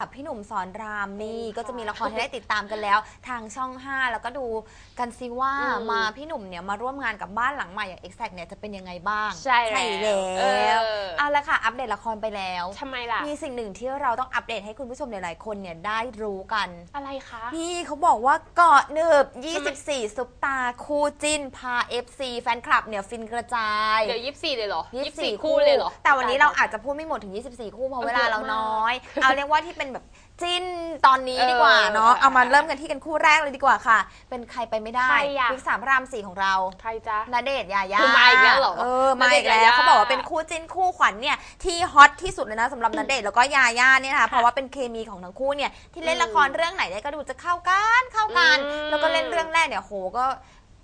กับพี่หนุ่มสอนรามนี่ก็จะมีละครให้ได้ติดตามกันแล้ว ทางช่อง 5 แล้วก็ดูกันซิว่าอืม มาพี่หนุ่มเนี่ยมาร่วมงานกับบ้านหลังใหม่อย่าง Exact เนี่ยจะเป็นยังไงบ้างใช่แล้วแล้วเออเอาละค่ะ อัปเดตละครไปแล้ว ทำไมล่ะ มีสิ่งหนึ่งที่เราต้องอัปเดตให้คุณผู้ชมหลายๆคนเนี่ยได้รู้กัน อะไรคะ นี่เขาบอกว่าเกาะหนึบ 24 ซุปตา คู่จิ้น พา FC แฟนคลับเนี่ยฟินกระจาย เดี๋ยวยี่สิบสี่เลยเหรอยี่สิบสี่คู่เลยเหรอ แต่วันนี้เราอาจจะพูดไม่หมดถึง 24 คู่เพราะเวลาเราน้อยเยอะมากเอาเรียกว่าที่เป็นแบบจิ้นตอนนี้เออดีกว่าเนาะเออเอามาเริ่มกันที่กันคู่แรกเลยดีกว่าค่ะ เป็นใครไปไม่ได้ใครอะ วิกสามพระรามสี่ของเรา ใครจ๊ะ ณเดชน์ยายาคือมาอีกแล้วเหรอเออมาอีกณเดชน์แล้ยาวย่าเขาบอกว่าเป็นคู่จิ้นคู่ขวัญเนี่ยที่ฮอตที่สุดเลยนะสำหรับณเดชน์แล้วก็ยาย่าเนี่ยนะคะเพราะว่าเป็นเคมีของทั้งคู่เนี่ยที่เล่นละครเรื่องไหนได้ก็ดูจะเข้ากันเข้ากัน อืมแล้วก็เล่นเรื่องแรกเนี่ยโหก็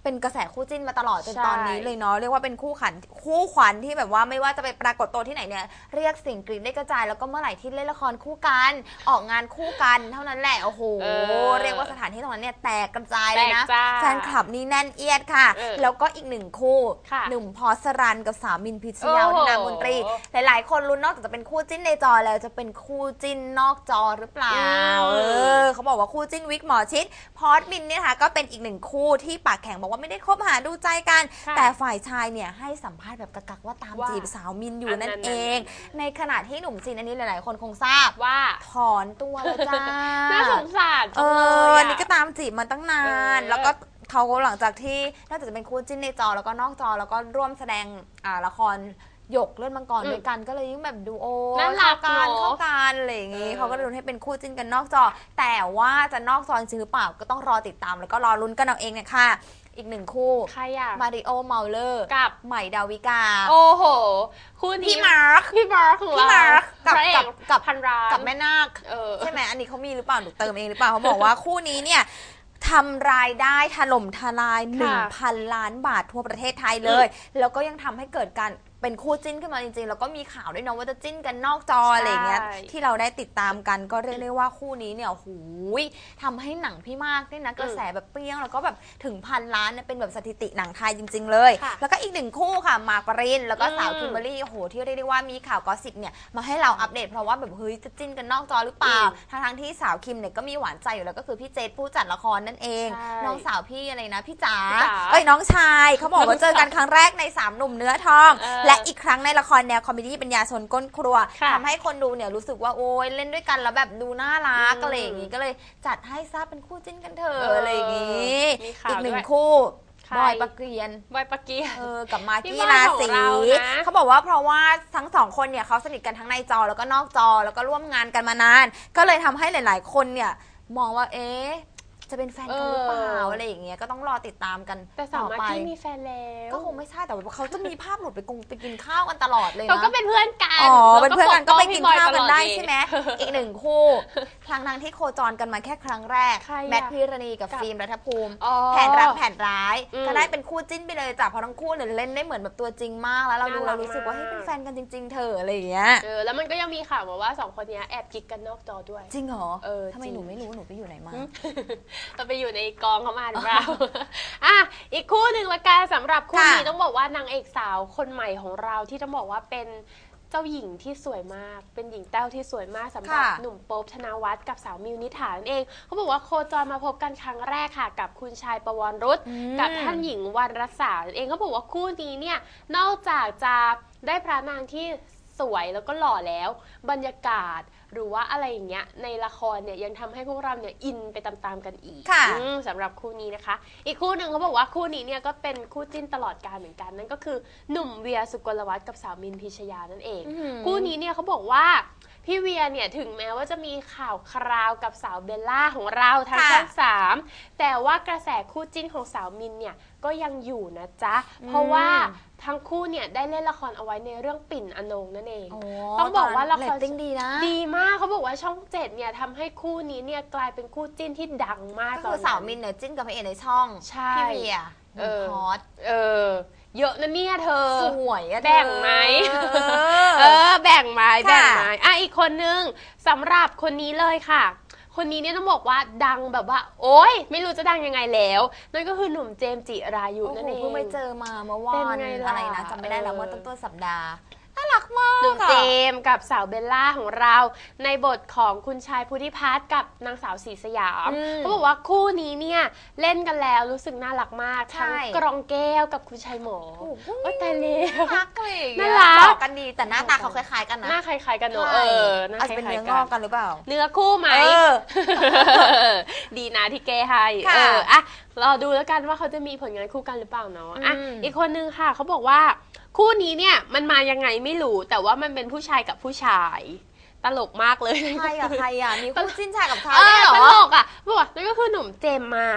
เป็นกระแสคู่จิ้นมาตลอดจนใช่ ตอนนี้เลยเนาะเรียกว่าเป็นคู่ขันคู่ขวัญที่แบบว่าไม่ว่าจะไปปรากฏตัวที่ไหนเนี่ยเรียกเสิ่งกรีดได้กระจายแล้วก็เมื่อไหร่ที่เล่นละครคู่กัน ออกงานคู่กัน เท่านั้นแหละโอ้โหเออเรียกว่าสถานที่ตรงนั้นเนี่ยแตกกระจายเลยนะแตกจ้าแฟนคลับนี่แน่นเอียดค่ะ เออแล้วก็อีกหนึ่งคู่ค่ะหนุ่มพอสรันกับสาวมินพิชยาโอ้วัโหฒนามนตรี หลาย ๆ คนลุ้นนอกจากจะเป็นคู่จิ้นในจอแล้วจะเป็นคู่จิ้นนอกจอหรือเปล่าอืมเออเขาบอกว่าคู่จิ้นวิกหมอชิดพอสบินเนี่ยนะคะก็เป็นอีกหนึ่งคู่ที่ปากแข็งบอกว่าไม่ได้คบหาดูใจกัน ค่ะแต่ฝ่ายชายเนี่ยให้สัมภาษณ์แบบกักๆว่าตามว่าจีบสาวมินอยู่อันนั้นั่นนเอง ในขณะที่หนุ่มจีนอันนี้หลาย ๆ คนคงทราบว่าถอนตัวแล้วจ้า น่าสงสารเอจังเลอยอันอะนี้ก็ตามจีบมาตั้งนาน เออแล้วก็เขาหลังจากที่นอกจากจะเป็นคู่จิ้นในจอแล้วก็นอกจอแล้วก็ร่วมแสดงอ่าละครหยกเลือดมังกรอืมด้วยกันก็เลยยิ่งแบบดูโอน่ารักเข้ากันเนอะเข้ากันอะไรอย่างงี้เออ เขาก็เลยลุ้นให้เป็นคู่จิ้นกันนอกจอ แต่ว่าจะนอกจอจริงหรือเปล่าก็ต้องรอติดตามแล้วก็รอลุ้นกันเอาเองเนี่ยค่ะ อีกหนึ่งคู่ใครอะมาริโอเมาเลอร์กับใหม่ดาวิกา โอ้โห คู่นี้พี่มาร์คพี่มาร์คของพี่เรามาร์คกับพระเอกับกับพันร้านกับแม่นาคเออใช่ไหมอันนี้เขามีหรือเปล่าหนูเติมเองหรือเปล่าเขาบอกว่าคู่นี้เนี่ยทำรายได้ถล่มทลายค่ะ1,000 ล้านบาททั่วประเทศไทยเลย แล้วก็ยังทำให้เกิดการ เป็นคู่จิ้นขึ้นมาจริงๆ แล้วก็มีข่าวด้วยเนาะว่าจะจิ้นกันนอกจออะไรอย่างเงี้ยใช่ ที่เราได้ติดตามกันก็เรียกได้ว่าคู่นี้เนี่ยหูยทำให้หนังพี่มากเนี่ยนะกระแสแบบเปรี้ยงแล้วก็แบบถึงพันล้านเนี่ยเป็นแบบสถิติหนังไทยจริง ๆ เลย ค่ะแล้วก็อีกหนึ่งคู่ค่ะมาร์กปรินแล้วก็สาวอืมคิมเบอรรี่โอ้โหที่เรียกได้ว่ามีข่าวกอสซิบเนี่ยมาให้เราอัปเดตเพราะว่าแบบเฮ้ยจะจิ้นกันนอกจอหรือเปล่าอืมทั้งทั้งๆที่สาวคิมเนี่ยก็มีหวานใจอยู่แล้วก็คือพี่เจษผู้จัดละครนั่นเอง ใช่น้องสาวพี่อะไรนะพี่จ๋าพี่จ๋า เอ้ย น้องชายเขาบอกว่าเจอกันครั้งแรกในสามหนุ่มเนื้อทอง เออและอีกครั้งในละครแนวคอมเมดี้ปัญญาชนก้นครัวค่ะทำให้คนดูเนี่ยรู้สึกว่าโอ้ยเล่นด้วยกันแล้วแบบดูน่ารักอืมอะไรอย่างงี้ก็เลยจัดให้ซะเป็นคู่จิ้นกันเถอะเออออะไรอย่างงี้มีข่าวอีกหนึ่งด้วยคู่ใคร บอยปะเกรียน บอยปะเกีย เออกับมากพี่กี้บอยราของศีเรานะ เขาบอกว่าเพราะว่าทั้งสองคนเนี่ยเขาสนิทกันทั้งในจอแล้วก็นอกจอแล้วก็ร่วมงานกันมานาน ก็เลยทำให้หลาย ๆ คนเนี่ยมองว่าเอ๊ะ จะเป็นแฟนกันหรือเปล่าเออออะไรอย่างเงี้ยก็ต้องรอติดตามกันแต่สาวต่อมากไปกี้มีแฟนแล้วก็คงไม่ใช่แต่ว่าเขาจะมีภาพหลุดไปกงไปกินข้าวกันตลอดเลยเขานะก็เป็นเพื่อนกันอ๋อ เป็นเพื่อนกันก็ไปกินข้าวกันได้ปกป้องพี่บอยตลอใช่ไหม อีกหนึ่งคู่ ครั้งทั้งที่โคจรกันมาแค่ครั้งแรก ใครอะแมทพิรณีกับกับฟิล์มรัฐภูมิ อ๋อแผนรักแผนร้าย อืมก็ได้เป็นคู่จิ้นไปเลยจ้ะเพราะทั้งคู่เนี่ยเล่นได้เหมือนแบบตัวจริงมากแล้วเราดูน่ารัเรากรู้สึกว่ามาเฮ้กยเป็นแฟนกันจริง ๆ เธออะไรอย่างเงี้ยเออแล้วมันก็ยังมีข่าวมาว่าสองคนเนี้ยแอบกิ๊กกันนอกจอด้วย จริงเหรอเออทำไมจริง หนูไม่รู้หนูไปอยู่ไหนมา เราไปอยู่ในกองเขามาหรือเปล่า อะ อีกคู่หนึ่งละกันสำหรับคู่ค่ะนี้ต้องบอกว่านางเอกสาวคนใหม่ของเราที่ต้องบอกว่าเป็น เจ้าหญิงที่สวยมาก เป็นหญิงแต้วที่สวยมากสำหรับค่ะหนุ่มโป๊บธนวัฒน์กับสาวมิวนิษฐานั่นเองเขาบอกว่าโคจรมาพบกันครั้งแรกค่ะ กับคุณชายประวรรุษอืม กับท่านหญิงวันรสานั่นเองเขาบอกว่าคู่นี้เนี่ยนอกจากจะได้พระนางที่สวยแล้วก็หล่อแล้ว บรรยากาศ หรือว่าอะไรอย่างเงี้ยในละครเนี่ยยังทำให้พวกเราเนี่ยอินไปตามๆกันอีกค่ะอืมสำหรับคู่นี้นะคะ อีกคู่หนึ่งเขาบอกว่าคู่นี้เนี่ยก็เป็นคู่จิ้นตลอดกาลเหมือนกันนั่นก็คือหนุ่มเวียสุกลวัฒน์กับสาวมินพิชยานั่นเองอื้อหือคู่นี้เนี่ยเขาบอกว่า พี่เวียเนี่ยถึงแม้ว่าจะมีข่าวคราวกับสาวเบลล่าของเราทางค่ะช่องสามแต่ว่ากระแสคู่จิ้นของสาวมินเนี่ยก็ยังอยู่นะจ๊ะ เพราะว่าทั้งคู่เนี่ยได้เล่นละครเอาไว้ในเรื่องปิ่นอนงนั่นเองโต้องบอกว่าละครเรตติ้งดีนะ ดีมากเขาบอกว่าช่องเจ็ดเนี่ยทำให้คู่นี้เนี่ยกลายเป็นคู่จิ้นที่ดังมากก็คือตนนั้นสาวมินเนี่ยจิ้นกับพระเอกในช่องใช่พี่เวียหเอนุ่มอฮอตเออ เยอะนะเนี่ยเธอ สวยอะเธอแบ่งไหม เออเออแบ่งไม้ค่ะแบ่งไม้อะอีกคนนึงสำหรับคนนี้เลยค่ะ คนนี้เนี่ยต้องบอกว่าดังแบบว่า โอ๊ย ไม่รู้จะดังยังไงแล้ว นั่นก็คือหนุ่มเจมส์จิรายุโอ้นั่นโหเอง เพิ่งไปเจอมาเมื่อวาเป็นนไงล่ะอะไรนะจำไม่ได้แล้วเออ เมื่อต้นต้นสัปดาห์ น่ารักมากหนุ่มอะเจมส์กับสาวเบลล่าของเรา ในบทของคุณชายพุทธิพัฒน์กับนางสาวศรีสยามอืมเขาบอกว่าคู่นี้เนี่ยเล่นกันแล้วรู้สึกน่ารักมากใช่ ทั้งกรองแก้วกับคุณชายหมอโอ้โหโอ้ยตายแล้ว น่ารักเลยน่ารัก ต่อกันดีแต่หน้าตาเขาคล้ายๆกันนะหน้าคล้ายๆกันเนอะใช่เออหน้าอาจคจะเป็นล้ายเนื้องๆกัอนกกันหรือเปล่า เนื้อคู่ไหม เออ ดีนะที่แก้ให้ค่ะเอออะรอดูแล้วกันว่าเขาจะมีผลงานคู่กันหรือเปล่าเนาะอะอืม อีกคนนึงค่ะเขาบอกว่า คู่นี้เนี่ยมันมายังไงไม่รู้ แต่ว่ามันเป็นผู้ชายกับผู้ชาย ตลกมากเลย ใครอะใครอะมีคู่จิ้นชายกับชายเอด้วยอเหรตอ ลกอะบอกว่านั่นก็คือหนุ่มเจมมา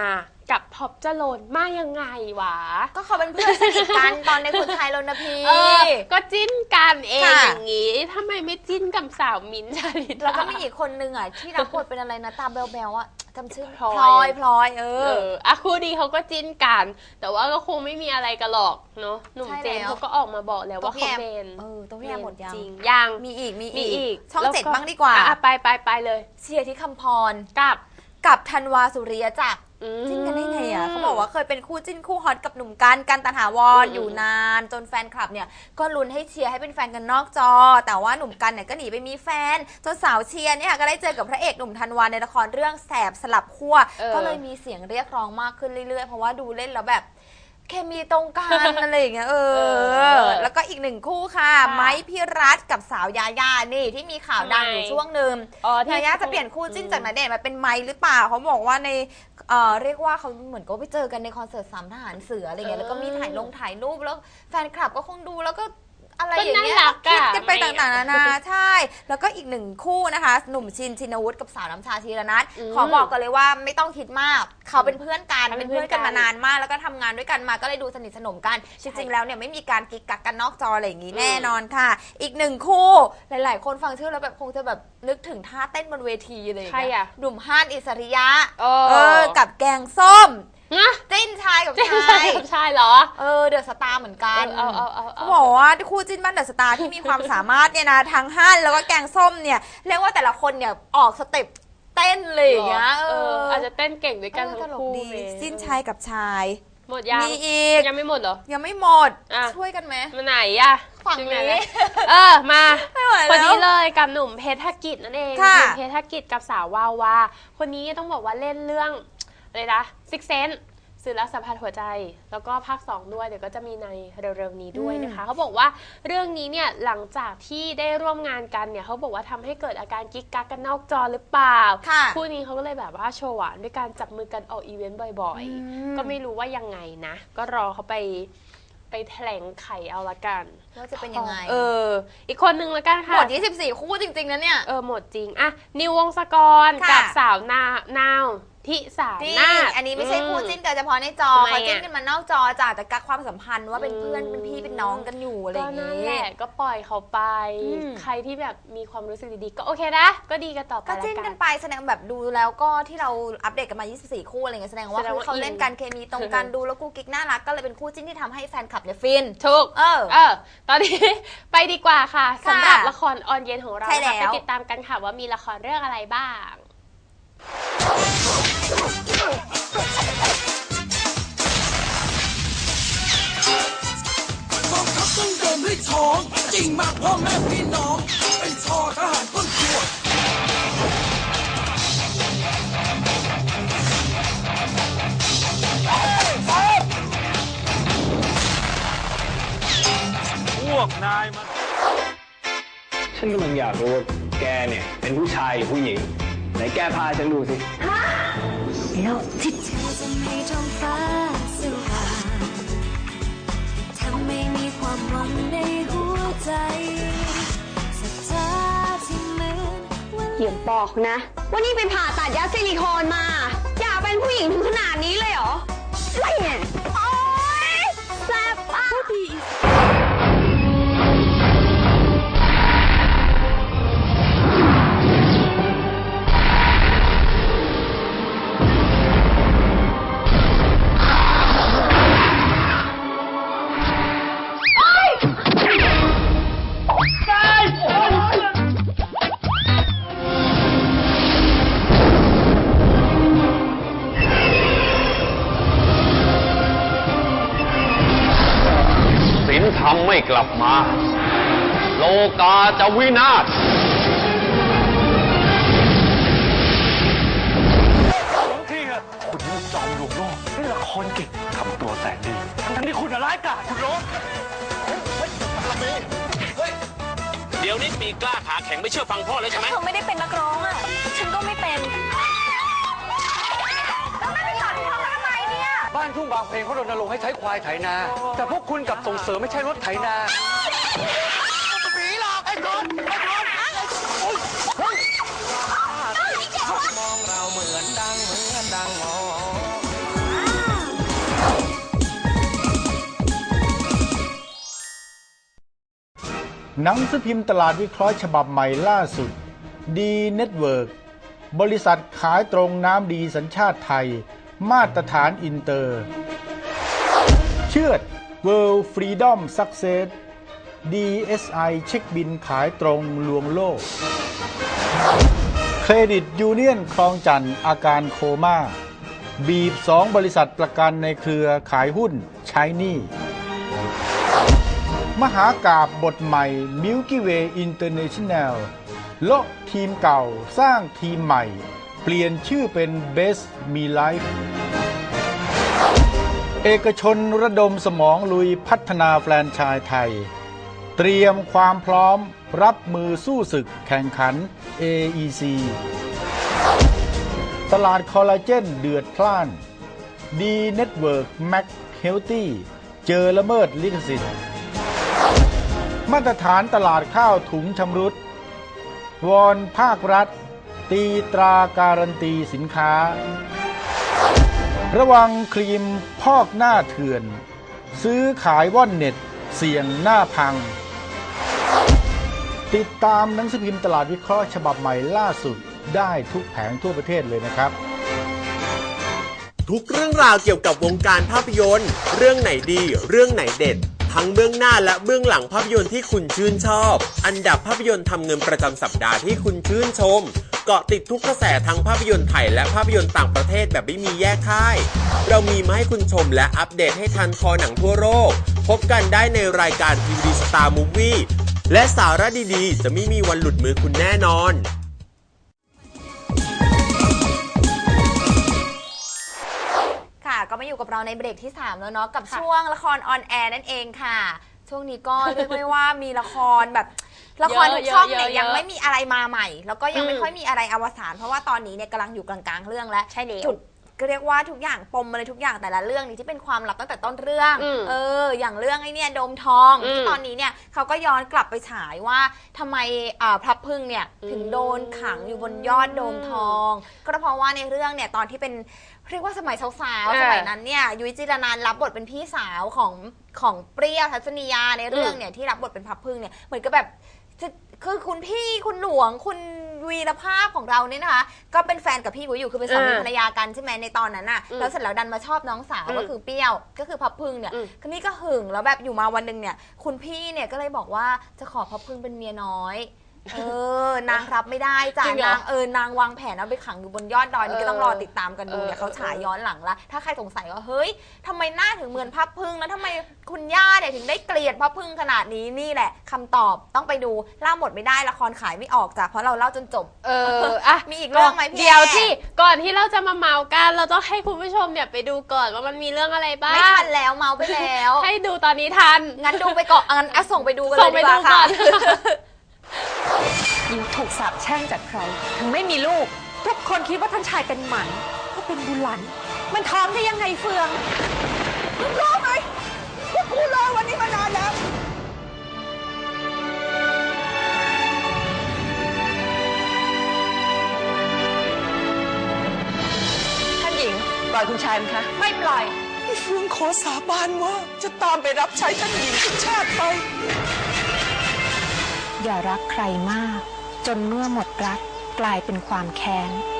กับท็อปจรนมายังไงวะ ก็เขาเป็นเพื่อนสนิทกันตอนในคุณชายรณพีเออก็จิ้นกันเองค่ะ อย่างงี้ทำไมไม่จิ้นกับสาวมิ้นท์ชาลิตาแล้วก็มีอีกคนนึงอะที่รับบทเป็นอะไรนะตาเบลเบลอะจำชื่อพลอย พลอยพลอยเอเออ ออะคู่นี้เขาก็จิ้นกัน แต่ว่าก็คงไม่มีอะไรกันหรอกเนาะหนุ่มใช่เจมส์แล้ว เขาก็ออกมาบอกแล้วว่าตัวพี่เขาแอมเมนเออตัวพี่แอมหมดยังจริงยังมีอีกมีมีอีอีกกช่องแล้วเจ็ดบ้างดีกว่า อะไปไปไปเลย เชียร์ที่คำพร กับกับธันวาสุริยจักรอืม จิ้นกันได้ไงอะเขาบอกว่าเคยเป็นคู่จิ้นคู่ฮอตกับหนุ่มกันกันตถาวรอืมอยู่นาน จนแฟนคลับเนี่ยก็ลุ้นให้เชียร์ให้เป็นแฟนกันนอกจอ แต่ว่าหนุ่มกันเนี่ยก็หนีไปมีแฟนจนสาวเชียร์เนี่ยก็ได้เจอกับพระเอกหนุ่มธันวาในละครเรื่องแสบสลับขั้วเออก็เลยมีเสียงเรียกร้องมากขึ้นเรื่อยๆ เพราะว่าดูเล่นแล้วแบบ เคมีตรงกัน อะไรอย่างเงี้ยเอเอออแล้วก็อีกหนึ่งคู่ค่ะค่ะไม้พิรัตกับสาวยาย่านี่ที่มีข่าวดังอยู่ทำไมช่วงหนึ่งอ๋อที่ ยาย่าจะเปลี่ยนคู่จิ้นจากณเดชน์มาเป็นไม้หรือเปล่าเขาบอกว่าในเอ่อเรียกว่าเขาเหมือนก็ไปเจอกันในคอนเสิร์ตสามทหารเสืออะไรเงี้ยเออแล้วก็มีถ่ายลงถ่ายรูปแล้วแฟนคลับก็คงดูแล้วก็ อะไรก็อย่างเงี้ยน่ารักอะคิดกันไปไม่ต่างๆนานาใช่ แล้วก็อีกหนึ่งคู่นะคะ หนุ่มชินชินวุฒิกับสาวน้ำชาชีระนัทอืมขอบอกกันเลยว่าไม่ต้องคิดมากเขาเป็นเพื่อนกันเขาเป็เป็นนเพื่เพื่ออนนกักันนมานานมาก แล้วก็ทำงานด้วยกันมาก็เลยดูสนิทสนมกันจใช่ริงๆแล้วเนี่ยไม่มีการกิ๊กกักกันนอกจออะไรอย่างงี้อืมแน่นอนค่ะ อีกหนึ่งคู่หลายๆ คนฟังชื่อแล้วแบบคงจะแบบนึกถึงท่าเต้นบนเวทีอะไรอย่างใครเงี้ยอะหนุ่มฮั่นอิสริยะ เอเออกับแกงส้ม นะจิ้นชายกับเจ๊ชายใช่เหรอ เออเดอะสตาร์เหมือนกันเออเอาเอาเอาเอา เขาบอกว่าคู่จิ้นบ้านเดอะสตาร์ที่มีความสามารถเนี่ยนะทั้งฮั่นแล้วก็แกงส้มเนี่ยเรียกว่าแต่ละคนเนี่ยออกสเต็ปเต้นเลยอย่างเงี้ยเอออาจจะเต้นเก่งด้วยกันเออทั้ตงลกคู่ดีเลยจิ้นชายกับชาย หมดยังมีอีก ยังไม่หมดเหรอ ยังไม่หมดอะ ช่วยกันไหม มาไหนอะฝั่งถึไหนนี้แล้วเออมาไม่ไหวคนแล้นี้วเลยกับหนุ่มเพชรกิจนั่นเองค่ะหนุ่มเพชรกิจกับสาววาวาคนนี้ต้องบอกว่าเล่นเรื่อง อะไรนะซิกเซนสื่อรักสัมพันธ์หัวใจ แล้วก็ภาค 2 ด้วย เดี๋ยวก็จะมีในเร็วๆนี้ด้วยนะคะ เขาบอกว่าเรื่องนี้เนี่ยหลังจากที่ได้ร่วมงานกันเนี่ยเขาบอกว่าทำให้เกิดอาการกิ๊กกักกันนอกจอหรือเปล่าค่ะคู่นี้เขาก็เลยแบบว่าโชว์หวานด้วยการจับมือกันออกอีเวนต์บ่อยอืมๆก็ไม่รู้ว่ายังไงนะ ก็รอเขาไปไปแถลงไขเอาละกันว่าจะเป็นยังไง เออ อีกคนนึงละกันหค่ะมด 24 คู่จริงๆนะเนี่ย เออ หมดจริง อะ นิววงศกรค่ะกับสาวนานาว ทิสานี่นาถอันนี้ไม่ใช่คู่จิ้นกันเฉพาะในจอทำไมเขาจิ้นอะกันมานอกจอจ้ะแต่กักความสัมพันธ์ว่าเป็นเพื่อนอืมเป็นพี่เป็นน้องกันอยู่อะไรอก็ย่างนั่นงี้แหละก็ปล่อยเขาไปอืมใครที่แบบมีความรู้สึกดีๆ ก็โอเคนะ ก็ดีกันต่อไปก็ละจิ้นกักันนไปแสดงแบบดูแล้วก็ที่เราอัปเดตกันมา 24 คู่อะไรเงี้ยแสดงว่าแสดงคือว่าเขาอินเล่นกันเคมีตรงกันดูแล้วกูกิ๊กน่ารักก็เลยเป็นคู่จิ้นที่ทำให้แฟนคลับเนี่ยฟินถูกเออเออ ตอนนี้ไปดีกว่าค่ะค่ะสำหรับละครออนเย็นของเราใช่นะคะแล้วไปติดตามกันค่ะว่ามีละครเรื่องอะไรบ้าง กองทัพต้องเดินด้วยท้อง จริงมากพ่อแม่พี่น้อง เป็นชอทหารต้นครัวพวกนายมัน ฉันกำลังอยากรู้ว่าแกเนี่ย เป็นผู้ชายหรือผู้หญิง ไหนแกพาฉันดูสิเธอจะให้ท้องฟ้าสว่างทำให้มีความหวังในหัวใจศรัทธาที่เหมือนวันอย่าบอกนะ ว่านี่ไปผ่าตัดยัดซิลิโคนมา อยากเป็นผู้หญิงถึงขนาดนี้เลยเหรออะไรเนี่ย ลับมา โลกาจะวินาศที่อะคุณนี่จอมลวงโลกเล่นละครเก่งทำตัวแสนดี ทั้งๆที่คุณอะร้ายกาจคุณรู้เดี๋ยวนี้ปีกล้าขาแข็งไม่เชื่อฟังพ่อเลยใช่ไหมเธอไม่ได้เป็นนักร้องอะ ทุ่งบางเพลงเขารณรงค์ให้ใช้ควายไถนา แต่พวกคุณกลับส่งเสริมไม่ใช่รถไถนาหนังสือพิมพ์ตลาดวิเคราะห์ฉบับใหม่ล่าสุด ดีเน็ตเวิร์กบริษัทขายตรงน้ำดีสัญชาติไทย มาตรฐานอินเตอร์ เชื่อด World Freedom Success DSI เช็คบินขายตรงลวงโลก เครดิตยูเนียนคลองจันทร์อาการโคม่า บีบสองบริษัทประกันในเครือขายหุ้นใช้หนี้มหากาบบทใหม่ Milky Way International โละทีมเก่าสร้างทีมใหม่ เปลี่ยนชื่อเป็น Best Me Life เอกชนระดมสมองลุยพัฒนาแฟรนไชายไทย เตรียมความพร้อมรับมือสู้ศึกแข่งขัน AEC ตลาดคอลลาเจนเดือดพล่านดีเน็ตเวิร์กแม็กเฮลตี้เจอละเมิดลิขสิทธิ์ มาตรฐานตลาดข้าวถุงชำรุด วอนภาครัฐ ตีตราการันตีสินค้า ระวังครีมพอกหน้าเถื่อน ซื้อขายว่อนเน็ต เสี่ยงหน้าพัง ติดตามหนังสือพิมพ์ตลาดวิเคราะห์ฉบับใหม่ล่าสุดได้ทุกแผงทั่วประเทศเลยนะครับ ทุกเรื่องราวเกี่ยวกับวงการภาพยนตร์ เรื่องไหนดี เรื่องไหนเด็ด ทั้งเบื้องหน้าและเบื้องหลังภาพยนตร์ที่คุณชื่นชอบ อันดับภาพยนตร์ทำเงินประจำสัปดาห์ที่คุณชื่นชม เกาะติดทุกกระแสทั้งภาพยนตร์ไทยและภาพยนตร์ต่างประเทศแบบไม่มีแยกค่าย เรามีมาให้คุณชมและอัปเดตให้ทันคอหนังทั่วโลก พบกันได้ในรายการทีวีสตาร์มูฟวี่และสาระดีๆ จะไม่มีวันหลุดมือคุณแน่นอนค่ะก็มาอยู่กับเราในเบรกที่ 3 แล้วเนาะกับช่วงละครออนแอร์นั่นเองค่ะ ช่วงนี้ก็เรียกได้ว่ามีละครแบบ ละครทุกช่องเนี่ยเยอะๆยังไม่มีอะไรมาใหม่ แล้วก็ยังไม่อืม ค่อยมีอะไรอวสานเพราะว่าตอนนี้เนี่ยกำลังอยู่กลางๆเรื่องแล้ว ใช่แล้ว จุดก็เรียกว่าทุกอย่างปมมาเลยทุกอย่างแต่ละเรื่องนี้ที่เป็นความลับตั้งแต่ต้นเรื่อง อืมเออ อย่างเรื่องไอ้เนี่ยโดมทองอืมที่ตอนนี้เนี่ยเขาก็ย้อนกลับไปฉายว่าทำไมอ่าพระพึ่งเนี่ยถึงโดนขังอยู่บนยอดโดมทอง ก็เพราะว่าในเรื่องเนี่ยตอนที่เป็นเรียกว่าสมัยสาวเออๆสมัยนั้นเนี่ยยุ้ยจิรนันท์รับบทเป็นพี่สาวของของเปรี้ยวทัศนียาในเรื่องเนี่ยที่รับบทเป็นพับพึ่งเนี่ยเหมือนกับแบบ จะคือคุณพี่คุณหลวงคุณวีรภาพของเราเนี่ยนะคะ ก็เป็นแฟนกับพี่ยุ้ยอยู่คือเป็นสามีเออภรรยากันใช่ไหมในตอนนั้นน่ะอืมแล้วเสร็จแล้วดันมาชอบน้องสาวอืมก็คือเปรี้ยว ก็คือพับพึ่งเนี่ยอืม คือนี่ก็หึงแล้วแบบอยู่มาวันหนึ่งเนี่ย คุณพี่เนี่ยก็เลยบอกว่าจะขอพับพึ่งเป็นเมียน้อย เออนางรับไม่ได้จ้ะจริงเหรอนางเออนางวางแผนเอาไปขังอยู่บนยอดดอยนี่ก็ต้องรอติดตามกันดูเนี่ยเออ เขาฉายย้อนหลังละถ้าใครสงสัยว่าเฮ้ยทำไมหน้าถึงเหมือนพับพึ่งแล้วทำไมคุณย่าเนี่ยถึงได้เกลียดพับพึ่งขนาดนี้นี่แหละคำตอบต้องไปดูเล่าหมดไม่ได้ละครขายไม่ออกจ้ะเพราะเราเล่าจนจบ เอออะมีอีกเรื่องไหมพี่เดี๋ยวแอร์ ที่ก่อนที่เราจะมาเมากันเราต้องให้คุณผู้ชมเนี่ยไปดูก่อนว่ามันมีเรื่องอะไรบ้างไม่ทันแล้วเมาไปแล้ว ให้ดูตอนนี้ทัน งั้นดูไปก่อนงั้นอะส่งไปดูกันเลส่งยไปดีกดูว่าก่ค่ะ อน หญิงถูกสาปแช่งจากใคร ถึงไม่มีลูก ทุกคนคิดว่าท่านชายเป็นหมันก็เป็นบุหลัน มันท้องได้ยังไงเฟืองรู้ไหมว่ากูรอวันนี้มานานแล้ว ท่านหญิงปล่อยคุณชายมั้ยคะ ไม่ปล่อยเฟืองขอสาบานว่า จะตามไปรับใช้ท่านหญิงทุกชาติไป อย่ารักใครมาก จนเมื่อหมดรักกลายเป็นความแค้น